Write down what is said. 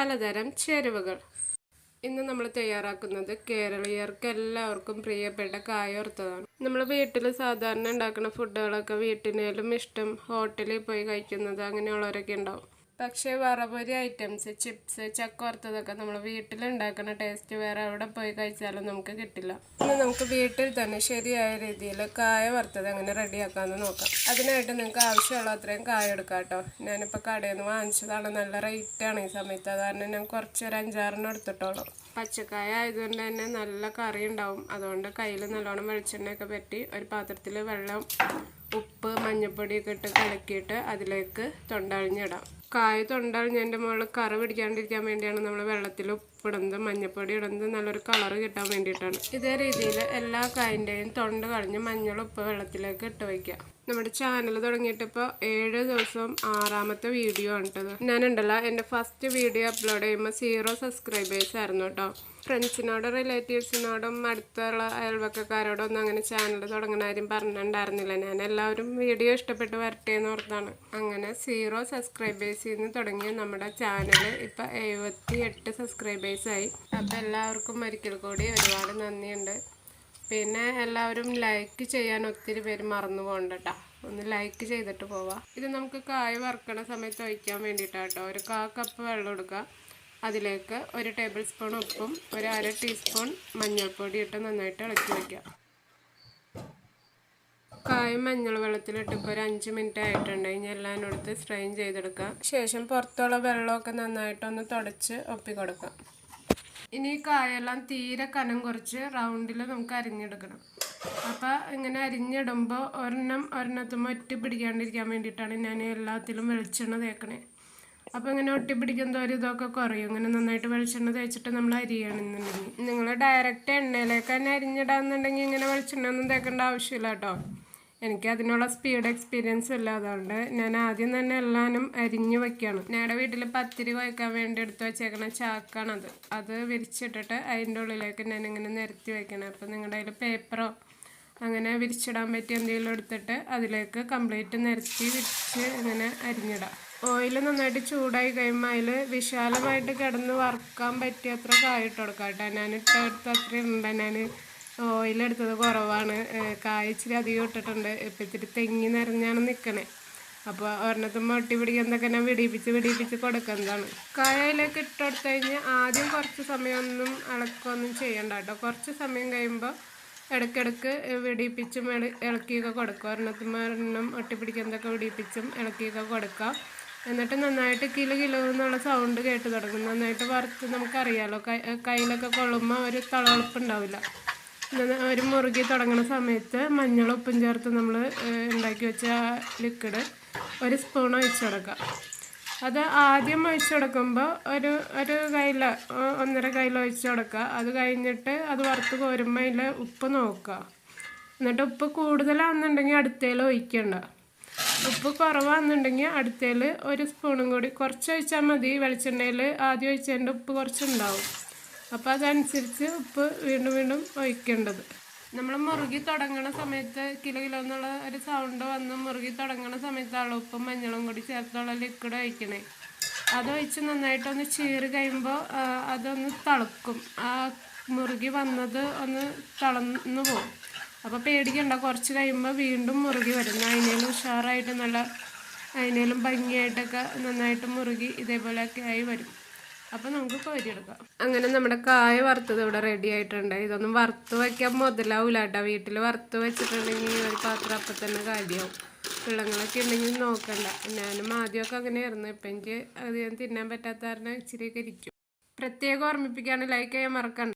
പലതരം ചേരുവകൾ. ഇന്ന് നമ്മൾ തയ്യാറാക്കുന്നത് കേരളീയർക്ക് എല്ലാവർക്കും പ്രിയപ്പെട്ട കായോർത്തതാണ്. നമ്മൾ വീട്ടിൽ സാധാരണ ഉണ്ടാക്കുന്ന ഫുഡുകളൊക്കെ വീട്ടിനേലും ഇഷ്ടം ഹോട്ടലിൽ പോയി കഴിക്കുന്നത് അങ്ങനെയുള്ളവരൊക്കെ ഉണ്ടാവും. പക്ഷേ വറപൊരി ഐറ്റംസ് ചിപ്സ് ചക്ക വറുത്തതൊക്കെ നമ്മൾ വീട്ടിലുണ്ടാക്കുന്ന ടേസ്റ്റ് വേറെ എവിടെ പോയി കഴിച്ചാലും നമുക്ക് കിട്ടില്ല. ഇന്ന് നമുക്ക് വീട്ടിൽ തന്നെ ശരിയായ രീതിയിൽ കായ വറുത്തത് എങ്ങനെ റെഡിയാക്കാമെന്ന് നോക്കാം. അതിനായിട്ട് നിങ്ങൾക്ക് ആവശ്യമുള്ള അത്രയും കായ എടുക്കാം കേട്ടോ. ഞാനിപ്പോൾ കടയിൽ നിന്ന് വാങ്ങിച്ചതാണ്. നല്ല റേറ്റാണ് ഈ സമയത്ത്. അത് കാരണം ഞാൻ കുറച്ച് ഒരു അഞ്ചാറെണ്ണം എടുത്തിട്ടോളൂ പച്ചക്കായ ആയതുകൊണ്ട് തന്നെ നല്ല കറി ഉണ്ടാവും. അതുകൊണ്ട് കയ്യിൽ നല്ലോണം വെളിച്ചെണ്ണയൊക്കെ പറ്റി ഒരു പാത്രത്തിൽ വെള്ളം ഉപ്പ് മഞ്ഞൾപ്പൊടിയൊക്കെ ഇട്ട് കലക്കിയിട്ട് അതിലേക്ക് തൊണ്ടഴിഞ്ഞിടാം. കായ എന്റെ മുകളിൽ കറ പിടിക്കാണ്ടിരിക്കാൻ വേണ്ടിയാണ് നമ്മൾ വെള്ളത്തിൽ ഉപ്പിടുന്നത്. മഞ്ഞപ്പൊടി ഇടുന്നത്. നല്ലൊരു കളർ കിട്ടാൻ വേണ്ടിയിട്ടാണ്. ഇതേ രീതിയിൽ എല്ലാ കായന്റെയും തൊണ്ട് കളഞ്ഞ് മഞ്ഞൾ ഉപ്പ് വെള്ളത്തിലേക്ക് ഇട്ട് വയ്ക്കുക. നമ്മുടെ ചാനൽ തുടങ്ങിയിട്ട് ഇപ്പോൾ ഏഴ് ദിവസം ആറാമത്തെ വീഡിയോ ആണ് കേട്ടത് ഞാനുണ്ടല്ലോ എന്റെ ഫസ്റ്റ് വീഡിയോ അപ്ലോഡ് ചെയ്യുമ്പോൾ സീറോ സബ്സ്ക്രൈബേഴ്സ് ആയിരുന്നു കേട്ടോ. ഫ്രണ്ട്സിനോടും റിലേറ്റീവ്സിനോടും അടുത്തുള്ള അയൽവക്കക്കാരോടും ഒന്നും അങ്ങനെ ചാനൽ തുടങ്ങുന്ന കാര്യം പറഞ്ഞിട്ടുണ്ടായിരുന്നില്ല. ഞാൻ എല്ലാവരും വീഡിയോ ഇഷ്ടപ്പെട്ട് വരട്ടെ എന്ന് ഓർത്താണ് അങ്ങനെ സീറോ സബ്സ്ക്രൈബേഴ്സിൽ നിന്ന് തുടങ്ങിയ നമ്മുടെ ചാനൽ ഇപ്പം എഴുപത്തി എട്ട് സബ്സ്ക്രൈബേഴ്സായി അപ്പം എല്ലാവർക്കും ഒരിക്കൽ കൂടി ഒരുപാട് നന്ദിയുണ്ട്. പിന്നെ എല്ലാവരും ലൈക്ക് ചെയ്യാൻ ഒത്തിരി പേര് മറന്നു പോകണ്ട ഒന്ന് ലൈക്ക് ചെയ്തിട്ട് പോവാം. ഇത് നമുക്ക് കായ വറുക്കണ സമയത്ത് ഒഴിക്കാൻ വേണ്ടിയിട്ടാണ് കേട്ടോ ഒരു കാ കപ്പ് വെള്ളം എടുക്കുക. അതിലേക്ക് ഒരു ടേബിൾ സ്പൂൺ ഉപ്പും ഒരു അര ടീസ്പൂൺ മഞ്ഞൾപ്പൊടി ഇട്ട് നന്നായിട്ട് ഇളക്കി വയ്ക്കുക കായും മഞ്ഞൾ വെള്ളത്തിലിട്ട് ഇപ്പോൾ ഒരു അഞ്ച് മിനിറ്റ് ആയിട്ടുണ്ട്. ഇനി എല്ലാം എടുത്ത് സ്ട്രെയിൻ ചെയ്തെടുക്കാം ശേഷം പുറത്തുള്ള വെള്ളമൊക്കെ നന്നായിട്ടൊന്ന് തുടച്ച് ഒപ്പി കൊടുക്കാം ഇനി കായെല്ലാം തീരെ കനം കുറച്ച് റൗണ്ടിൽ നമുക്ക് അരിഞ്ഞെടുക്കണം. അപ്പോൾ ഇങ്ങനെ അരിഞ്ഞിടുമ്പോൾ ഒരെണ്ണം ഒരെണ്ണത്തുമ്പോൾ ഒറ്റ പിടിക്കാണ്ടിരിക്കാൻ വേണ്ടിയിട്ടാണ് ഞാൻ എല്ലാത്തിലും വെളിച്ചെണ്ണ തേക്കണേ. അപ്പോൾ ഇങ്ങനെ ഒട്ടി പിടിക്കുന്ന ഒരു ഇതൊക്കെ കുറയും. ഇങ്ങനെ നന്നായിട്ട് വെളിച്ചെണ്ണ തേച്ചിട്ട് നമ്മൾ അരിയണമെന്നുണ്ടെങ്കിൽ നിങ്ങൾ ഡയറക്റ്റ് എണ്ണയിലേക്ക് തന്നെ അരിഞ്ഞിടാന്നുണ്ടെങ്കിൽ ഇങ്ങനെ വെളിച്ചെണ്ണ ഒന്നും തേക്കേണ്ട ആവശ്യമില്ല കേട്ടോ. എനിക്ക് അതിനുള്ള സ്പീഡ് എക്സ്പീരിയൻസ് ഇല്ല അതുകൊണ്ട് ഞാൻ ആദ്യം തന്നെ എല്ലാനും അരിഞ്ഞു വയ്ക്കുകയാണ് ഞങ്ങളുടെ വീട്ടിൽ പത്തിരി കുഴക്കാൻ വേണ്ടി എടുത്ത് വെച്ചേക്കണ ചാക്കാണത്. അത് വിരിച്ചിട്ടിട്ട് അതിന്റെ ഉള്ളിലേക്ക് ഞാൻ ഇങ്ങനെ നിരത്തി വെക്കണം. അപ്പം നിങ്ങളുടെ അതിൽ പേപ്പറോ അങ്ങനെ വിരിച്ചിടാൻ പറ്റിയ എന്തെങ്കിലും എടുത്തിട്ട് അതിലേക്ക് കംപ്ലീറ്റ് നിരത്തി വിരിച്ച് ഇങ്ങനെ അരിഞ്ഞിടാം. ഓയിൽ നന്നായിട്ട് ചൂടായി കഴിയുമ്പോൾ അതിൽ വിശാലമായിട്ട് കിടന്ന് വറുക്കാൻ പറ്റിയത്ര കായിട്ട് കൊടുക്കാം കേട്ടോ. ഞാൻ ഇട്ടെടുത്ത് അത്രയും ഉണ്ട് ഞാൻ ഓയിലെടുത്തത് കുറവാണ്. കായ ഇച്ചിരി അധികം ഇട്ടിട്ടുണ്ട്. ഇപ്പം ഇത്തിരി തെങ്ങി നിറഞ്ഞാണ് നിൽക്കണേ അപ്പോൾ ഒരെണ്ണത്തും മൊട്ടി പിടിക്കുന്നതൊക്കെ ഞാൻ വിടിയിപ്പിച്ച് വിടിയിപ്പിച്ച് കൊടുക്കുന്നതാണ്. കായയിലേക്ക് ഇട്ടെടുത്ത് കഴിഞ്ഞ് ആദ്യം കുറച്ച് സമയമൊന്നും ഇളക്കൊന്നും ചെയ്യണ്ട കേട്ടോ. കുറച്ച് സമയം കഴിയുമ്പോൾ ഇടയ്ക്കിടയ്ക്ക് വിടിയിപ്പിച്ചും ഇളക്കിയൊക്കെ കൊടുക്കുക ഒരെണ്ണത്തും ഒരെണ്ണം ഒട്ടിപ്പിടിക്കുന്നതൊക്കെ വിടിയിപ്പിച്ചും ഇളക്കിയൊക്കെ കൊടുക്കുക എന്നിട്ട് നന്നായിട്ട് കിലോ കിലോ എന്നുള്ള സൗണ്ട് കേട്ട് തുടങ്ങും. നന്നായിട്ട് വറുത്ത് നമുക്കറിയാമല്ലോ കൈ കയ്യിലൊക്കെ കൊള്ളുമ്പോൾ ഒരു തളവെളുപ്പുണ്ടാവില്ല ഒരു മുറുകി തുടങ്ങുന്ന സമയത്ത് മഞ്ഞളും ഉപ്പും ചേർത്ത് നമ്മൾ ഉണ്ടാക്കി വെച്ച ലിക്വിഡ് ഒരു സ്പൂൺ ഒഴിച്ചു കൊടുക്കുക. അത് ആദ്യം ഒഴിച്ചു കൊടുക്കുമ്പോൾ ഒരു ഒരു കയ്യിൽ ഒന്നര കയ്യിൽ ഒഴിച്ചു കൊടുക്കുക. അത് കഴിഞ്ഞിട്ട് അത് വറുത്ത് കോരുമ്പോൾ അതിൽ ഉപ്പ് നോക്കുക. എന്നിട്ട് ഉപ്പ് കൂടുതലാണെന്നുണ്ടെങ്കിൽ അടുത്തേൽ ഒഴിക്കണ്ട. ഉപ്പ് കുറവാണെന്നുണ്ടെങ്കിൽ അടുത്തേൽ ഒരു സ്പൂണും കൂടി. കുറച്ച് ഒഴിച്ചാൽ മതി വെളിച്ചെണ്ണയിൽ ആദ്യം ഒഴിച്ചതിന്റെ ഉപ്പ് കുറച്ചുണ്ടാവും. അപ്പോൾ അതനുസരിച്ച് ഉപ്പ് വീണ്ടും വീണ്ടും ഒഴിക്കേണ്ടത്. നമ്മൾ മുറുകി തുടങ്ങണ സമയത്ത് കിലോ കിലോ എന്നുള്ള ഒരു സൗണ്ട് വന്ന് മുറുകി തുടങ്ങണ സമയത്താണ് ഉപ്പും മഞ്ഞളും കൂടി ചേർത്തുള്ള ലിക്വിഡ് ഒഴിക്കണേ. അതൊഴിച്ച് നന്നായിട്ടൊന്ന് ചീറ് കഴിയുമ്പോൾ അതൊന്ന് തിളക്കും. ആ മുറുകി വന്നത് ഒന്ന് തിളന്നു പോകും അപ്പോൾ പേടിക്കണ്ട കുറച്ച് കഴിയുമ്പോൾ വീണ്ടും മുറുകി വരും. അതിനേലും ഉഷാറായിട്ട് നല്ല അതിനേലും ഭംഗിയായിട്ടൊക്കെ നന്നായിട്ട് മുറുകി ഇതേപോലെയൊക്കെ ആയി വരും. അപ്പോൾ നമുക്ക് കോരിയെടുക്കാം. അങ്ങനെ നമ്മുടെ കായ വറുത്തത് ഇവിടെ റെഡി ആയിട്ടുണ്ട്. ഇതൊന്നും വറുത്ത് വയ്ക്കാൻ മുതലാവില്ല കേട്ടോ. വീട്ടിൽ വറുത്ത് വെച്ചിട്ടുണ്ടെങ്കിൽ ഒരു പാത്രം അപ്പം തന്നെ കാര്യമാവും പിള്ളങ്ങളൊക്കെ ഉണ്ടെങ്കിൽ നോക്കണ്ട. ഞാനും ആദ്യമൊക്കെ അങ്ങനെയായിരുന്നു. ഇപ്പം എനിക്ക് അധികം തിന്നാൻ പറ്റാത്ത കാരണം ഇച്ചിരിയൊക്കെ ഇരിക്കും. പ്രത്യേകം ഓർമ്മിപ്പിക്കുകയാണ് ലൈക്ക് ചെയ്യാൻ മറക്കണ്ട.